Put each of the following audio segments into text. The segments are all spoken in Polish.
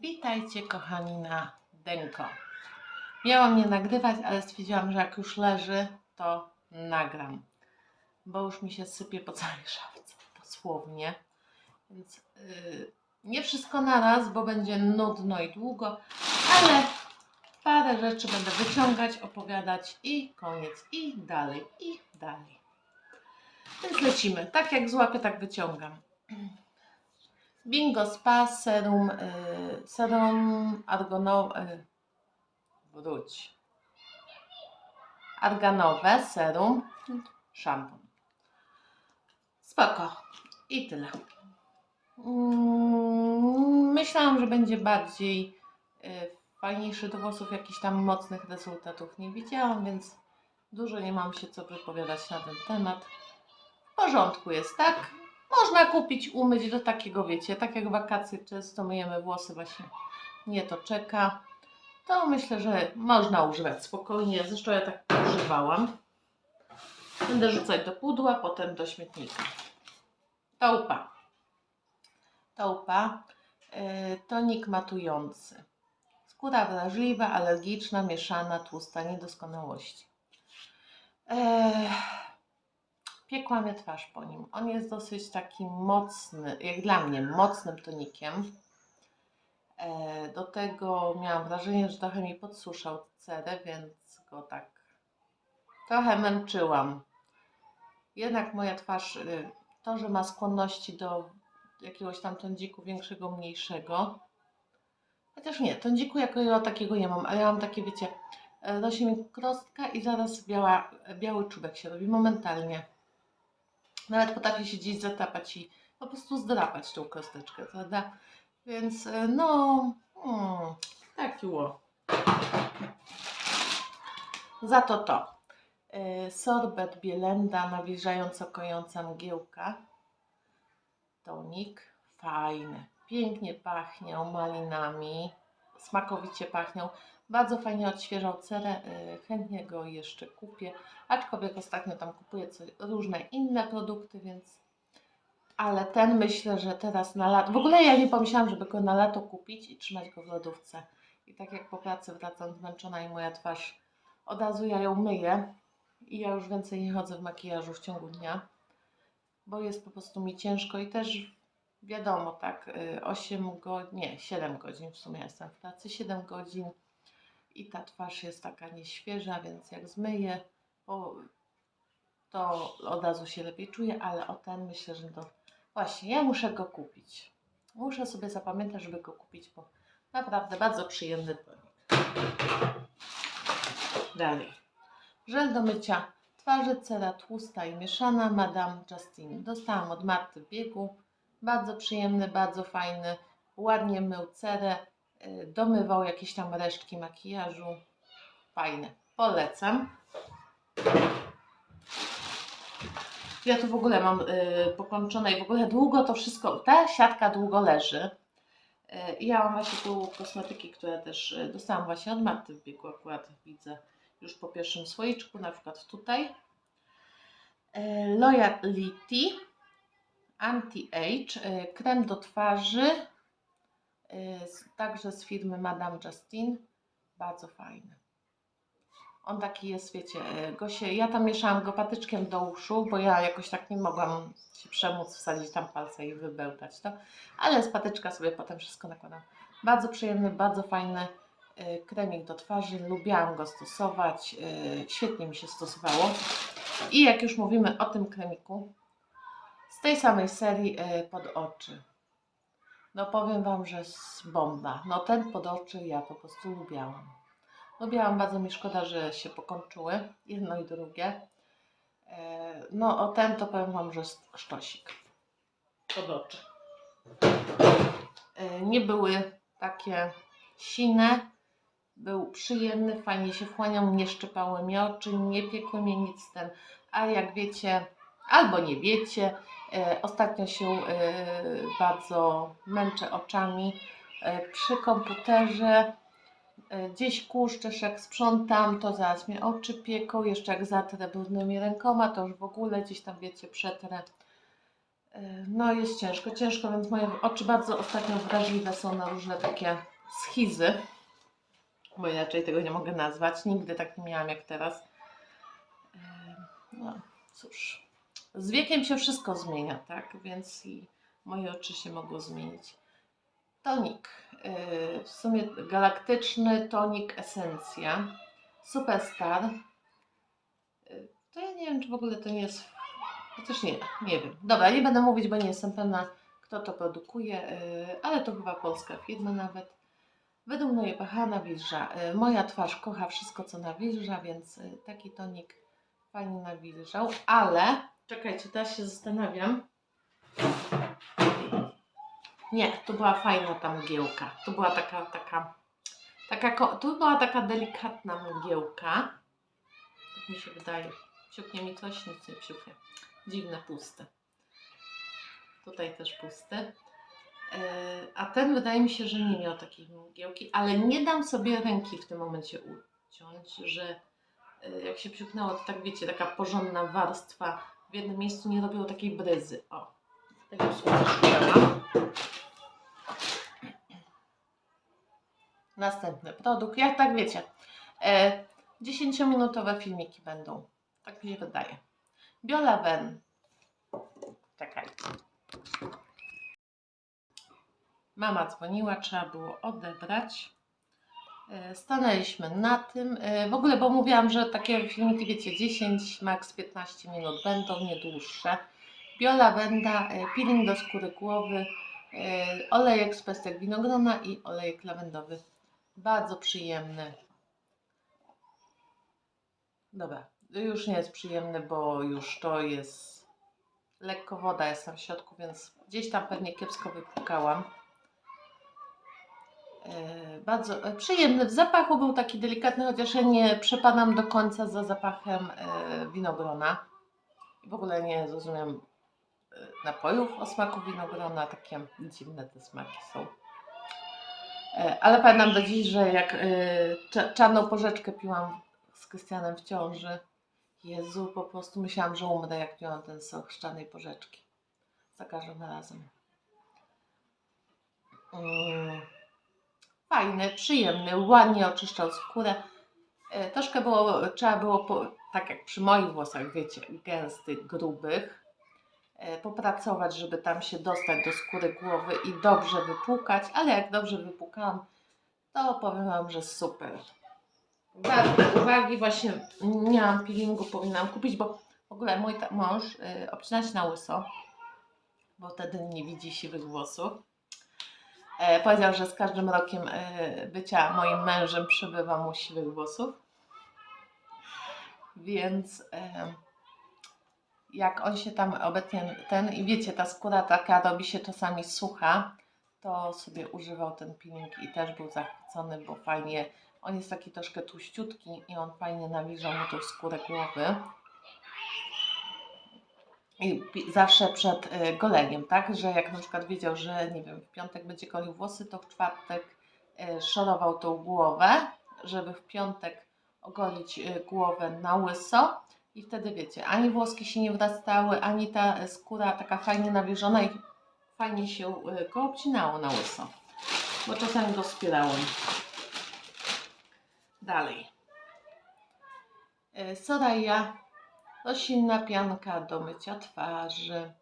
Witajcie kochani na Denko. Miałam nie nagrywać, ale stwierdziłam, że jak już leży, to nagram. Bo już mi się sypie po całej szafce, dosłownie. Więc yy, nie wszystko naraz, bo będzie nudno i długo, ale parę rzeczy będę wyciągać, opowiadać i koniec. I dalej, i dalej. Więc lecimy. Tak jak złapię, tak wyciągam. Bingo Spa Serum, y, serum argonowe, wróć, arganowe serum, szampon. Spoko. I tyle. Mm, Myślałam, że będzie bardziej y, fajniejszy do włosów, jakichś tam mocnych rezultatów nie widziałam, więc dużo nie mam się co wypowiadać na ten temat. W porządku jest, tak? Można kupić, umyć do takiego, wiecie, tak jak wakacje często myjemy włosy, właśnie nie to czeka. To myślę, że można używać spokojnie. Zresztą ja tak używałam. Będę rzucać do pudła, potem do śmietnika. Taupa. Taupa. Yy, tonik matujący. Skóra wrażliwa, alergiczna, mieszana, tłusta, niedoskonałości. Eee, piekła mnie twarz po nim. On jest dosyć taki mocny, jak dla mnie, mocnym tonikiem. E, Do tego miałam wrażenie, że trochę mi podsuszał cerę, więc go tak trochę męczyłam. Jednak moja twarz, y, to, że ma skłonności do jakiegoś tam tądziku większego, mniejszego. Chociaż nie, tądziku jako takiego nie mam, ale ja mam takie, wiecie, rośnie mi krostka i zaraz biała, biały czubek się robi momentalnie. Nawet potrafię się gdzieś zatapać i po prostu zdrapać tą kosteczkę, prawda? Więc e, no, mm, taki ło. Za to to. E, Sorbet Bielenda nawilżająco kojąca mgiełka. Tonik fajny. Pięknie pachniał malinami. Smakowicie pachniał. Bardzo fajnie odświeżał cerę. e, Chętnie go jeszcze kupię. Aczkolwiek ostatnio tam kupuję coś, różne inne produkty, więc ale ten myślę, że teraz na lato. W ogóle ja nie pomyślałam, żeby go na lato kupić i trzymać go w lodówce. I tak jak po pracy wracam zmęczona i moja twarz od razu ja ją myję i ja już więcej nie chodzę w makijażu w ciągu dnia, bo jest po prostu mi ciężko i też wiadomo, tak, y, 8 godzin, nie, 7 godzin w sumie jestem w pracy, 7 godzin i ta twarz jest taka nieświeża, więc jak zmyję, to od razu się lepiej czuję, ale o ten myślę, że to właśnie ja muszę go kupić. Muszę sobie zapamiętać, żeby go kupić, bo naprawdę bardzo przyjemny tonik. Dalej. Żel do mycia twarzy, cera tłusta i mieszana Madame Justine. Dostałam od Marty w biegu. Bardzo przyjemny, bardzo fajny. Ładnie mył cerę, domywał jakieś tam resztki makijażu. Fajny. Polecam. Ja tu w ogóle mam y, pokończone i w ogóle długo to wszystko, ta siatka długo leży. Y, i ja mam właśnie tu kosmetyki, które też y, dostałam właśnie od Marty w biegu, akurat widzę już po pierwszym słoiczku, na przykład tutaj. Y, Loyalty Anti-Age, y, krem do twarzy, także z firmy Madame Justine, bardzo fajny. On taki jest, wiecie, e, go się, ja tam mieszałam go patyczkiem do uszu, bo ja jakoś tak nie mogłam się przemóc, wsadzić tam palce i wybełtać to, ale z patyczka sobie potem wszystko nakładam. Bardzo przyjemny, bardzo fajny e, kremik do twarzy, lubiłam go stosować, świetnie mi się stosowało. I jak już mówimy o tym kremiku, z tej samej serii pod oczy. No powiem Wam, że bomba. No ten pod oczy ja po prostu lubiałam. Lubiłam, bardzo mi szkoda, że się pokończyły, jedno i drugie. E, No o ten to powiem Wam, że sztosik pod oczy. E, Nie były takie sine, był przyjemny, fajnie się wchłaniał, nie szczypały mi oczy, nie piekły mnie nic ten. A jak wiecie, albo nie wiecie, ostatnio się e, bardzo męczę oczami e, przy komputerze. E, Gdzieś kuszczysz, jak sprzątam, to zaraz mnie oczy pieką, jeszcze jak zatrę brudnymi rękoma, to już w ogóle gdzieś tam, wiecie, przetrę. E, No jest ciężko, ciężko, więc moje oczy bardzo ostatnio wrażliwe są na różne takie schizy, bo inaczej tego nie mogę nazwać. Nigdy tak nie miałam jak teraz. E, No cóż, z wiekiem się wszystko zmienia, tak? Więc i moje oczy się mogą zmienić. Tonik, e, w sumie galaktyczny tonik esencja, Superstar. E, To ja nie wiem, czy w ogóle to nie jest Chociaż nie, nie wiem. Dobra, nie będę mówić, bo nie jestem pewna, kto to produkuje, yy, ale to chyba polska firma nawet. Według mnie pH nawilża. Yy, moja twarz kocha wszystko, co nawilża, więc taki tonik fajnie nawilżał, ale czekajcie, teraz się zastanawiam. Nie, to była fajna ta mgiełka. To była taka, taka, taka, tu była taka delikatna mgiełka. Tak mi się wydaje. Psiuknie mi coś, nic nie psiuknie. Dziwne, puste. Tutaj też pusty. Yy, A ten wydaje mi się, że nie miał takiej mgiełki, ale nie dam sobie ręki w tym momencie uciąć, że yy, jak się psiuknęło, to tak wiecie, taka porządna warstwa w jednym miejscu nie robiło takiej bryzy. O, tego słowa szukałam. Następny produkt, jak tak wiecie, e, 10-minutowe filmiki będą, tak mi się wydaje. Biolawen. Czekaj. Mama dzwoniła, trzeba było odebrać. E, Stanęliśmy na tym. E, W ogóle, bo mówiłam, że takie filmiki, wiecie, 10, max 15 minut będą, nie dłuższe. Biolawenda, e, peeling do skóry głowy, olejek z pestek winogrona i olejek lawendowy. Bardzo przyjemny. Dobra, już nie jest przyjemny, bo już to jest lekko woda jest tam w środku, więc gdzieś tam pewnie kiepsko wypłukałam. E, bardzo e, przyjemny. W zapachu był taki delikatny, chociaż ja nie przepadam do końca za zapachem e, winogrona. W ogóle nie zrozumiem e, napojów o smaku winogrona. Takie dziwne te smaki są. Ale pamiętam do dziś, że jak cza- czarną porzeczkę piłam z Krystianem w ciąży, Jezu, po prostu myślałam, że umrę, jak piłam ten sok z czarnej porzeczki. Za każdym razem. Mm. Fajny, przyjemny, ładnie oczyszczał skórę. E, Troszkę było, trzeba było, tak jak przy moich włosach, wiecie, gęstych, grubych, e, popracować, żeby tam się dostać do skóry głowy i dobrze wypłukać, ale jak dobrze wypłukałam, to powiem Wam, że super. Warte uwagi, właśnie nie mam peelingu, powinnam kupić, bo w ogóle mój mąż y, obcina się na łyso, bo wtedy nie widzi siwych włosów. E, powiedział, że z każdym rokiem e, bycia moim mężem przybywa mu siwych włosów. Więc e, jak on się tam obecnie ten i wiecie, ta skóra taka robi się czasami sucha, to sobie używał ten peeling i też był zachwycony, bo fajnie, on jest taki troszkę tłuściutki i on fajnie nawilżał mu tą skórę głowy. I zawsze przed y, goleniem, tak? Że jak na przykład wiedział, że nie wiem, w piątek będzie golił włosy, to w czwartek y, szorował tą głowę, żeby w piątek ogolić y, głowę na łyso. I wtedy wiecie, ani włoski się nie wrastały, ani ta skóra taka fajnie nawilżona i fajnie się y, go obcinało na łyso. Bo czasami go spierałem. Dalej. Y, Soraya roślinna pianka do mycia twarzy,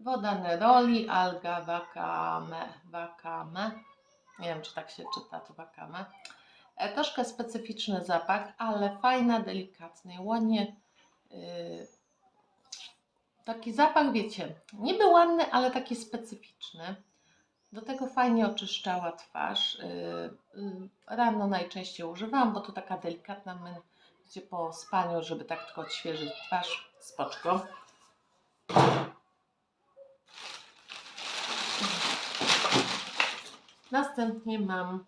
woda neroli, alga wakame, wakame, nie wiem czy tak się czyta to wakame, e, troszkę specyficzny zapach, ale fajna, delikatny, ładnie, yy, taki zapach wiecie, niby ładny, ale taki specyficzny, do tego fajnie oczyszczała twarz, yy, yy, rano najczęściej używałam, bo to taka delikatna gdzie po spaniu, żeby tak tylko odświeżyć twarz, spoczko. Następnie mam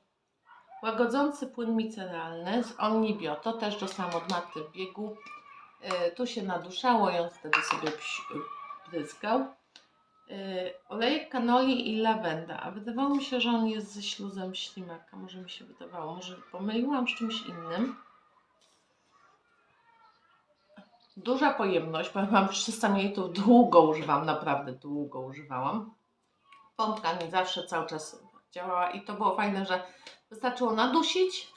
łagodzący płyn miceralny z Omnibio. To też dostałam od Marty w biegu. Yy, tu się naduszało i on wtedy sobie pryskał. Yy, olejek kanoli i lawenda. A wydawało mi się, że on jest ze śluzem ślimaka. Może mi się wydawało. Może pomyliłam z czymś innym. Duża pojemność, powiem Wam, 300 ml długo używam, naprawdę długo używałam. Pompka nie zawsze cały czas działała i to było fajne, że wystarczyło nadusić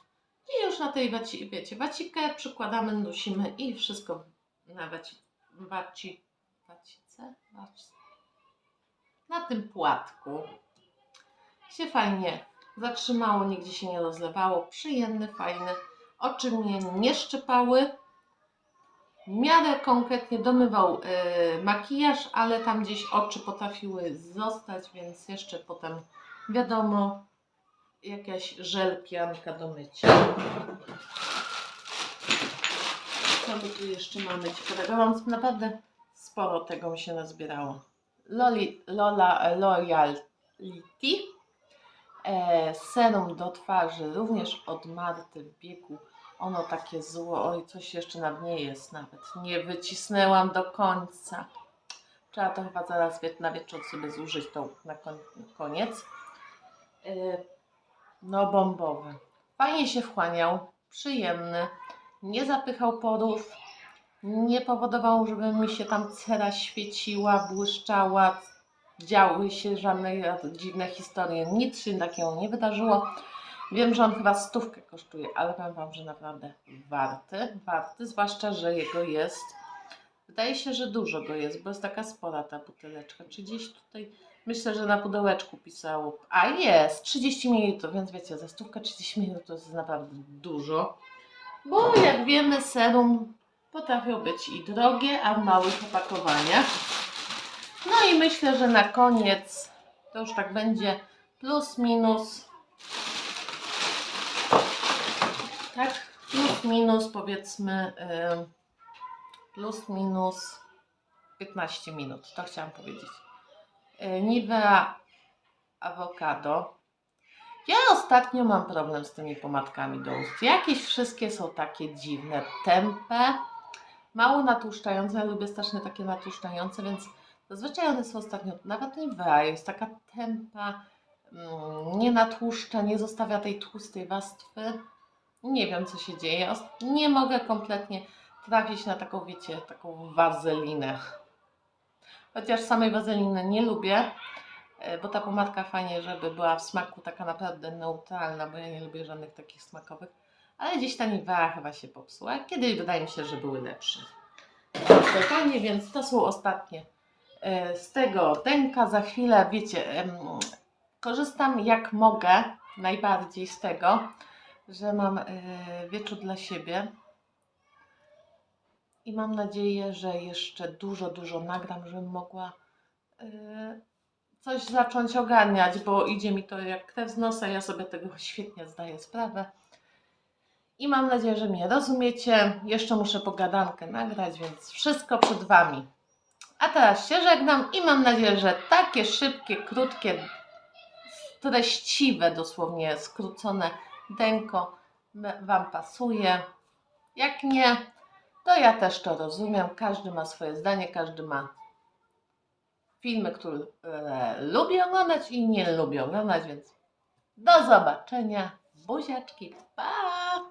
i już na tej waci, wiecie, wacikę przykładamy, dusimy i wszystko na waci, waci, wacice, wac, na tym płatku. Się fajnie zatrzymało, nigdzie się nie rozlewało, przyjemny, fajny, oczy mnie nie szczypały, w miarę konkretnie domywał y, makijaż, ale tam gdzieś oczy potrafiły zostać, więc jeszcze potem wiadomo, jakaś żelkianka do mycia. Co my tu jeszcze mamy ciekawego? Mam naprawdę sporo tego mi się nazbierało. Loli, Lola Loyalty. E, serum do twarzy, również od Marty w biegu. Ono takie zło, oj, coś jeszcze na dnie jest nawet. Nie wycisnęłam do końca. Trzeba to chyba zaraz na wieczór sobie zużyć to na kon- koniec. E, no, bombowy. Fajnie się wchłaniał, przyjemny, nie zapychał porów, nie powodował, żeby mi się tam cera świeciła, błyszczała, działy się żadne dziwne historie, nic się takiego nie wydarzyło. Wiem, że on chyba stówkę kosztuje, ale powiem Wam, że naprawdę warty, warty, zwłaszcza, że jego jest, wydaje się, że dużo go jest, bo jest taka spora ta buteleczka, czy gdzieś tutaj, myślę, że na pudełeczku pisało, a jest, 30 ml, więc wiecie, za stówkę 30 ml to jest naprawdę dużo, bo jak wiemy serum potrafią być i drogie, a w małych opakowaniach. No i myślę, że na koniec to już tak będzie plus minus. Tak, minus powiedzmy ym, plus minus 15 minut, to chciałam powiedzieć. Yy, Nivea awokado. Ja ostatnio mam problem z tymi pomadkami do ust. Jakieś wszystkie są takie dziwne, tępe, mało natłuszczające. Ja lubię strasznie takie natłuszczające, więc Zazwyczaj one są ostatnio, nawet Nivea jest taka tempa, mm, nie natłuszcza, nie zostawia tej tłustej warstwy. Nie wiem co się dzieje. Nie mogę kompletnie trafić na taką, wiecie, taką wazelinę. Chociaż samej wazeliny nie lubię, e, bo ta pomadka fajnie, żeby była w smaku taka naprawdę neutralna, bo ja nie lubię żadnych takich smakowych. Ale gdzieś ta Nivea chyba się popsuła. Kiedyś wydaje mi się, że były lepsze. Fajnie, więc to są ostatnie e, z tego denka. Za chwilę, wiecie, korzystam jak mogę najbardziej z tego, że mam e, wieczór dla siebie. I mam nadzieję, że jeszcze dużo, dużo nagram, żebym mogła e, coś zacząć ogarniać, bo idzie mi to jak krew z nosa. Ja sobie tego świetnie zdaję sprawę. I mam nadzieję, że mnie rozumiecie. Jeszcze muszę pogadankę nagrać, więc wszystko przed Wami. A teraz się żegnam i mam nadzieję, że takie szybkie, krótkie, treściwe, dosłownie skrócone denko Wam pasuje. Jak nie, to ja też to rozumiem. Każdy ma swoje zdanie, każdy ma filmy, które e, lubi oglądać i nie lubi oglądać, więc do zobaczenia. Buziaczki, pa!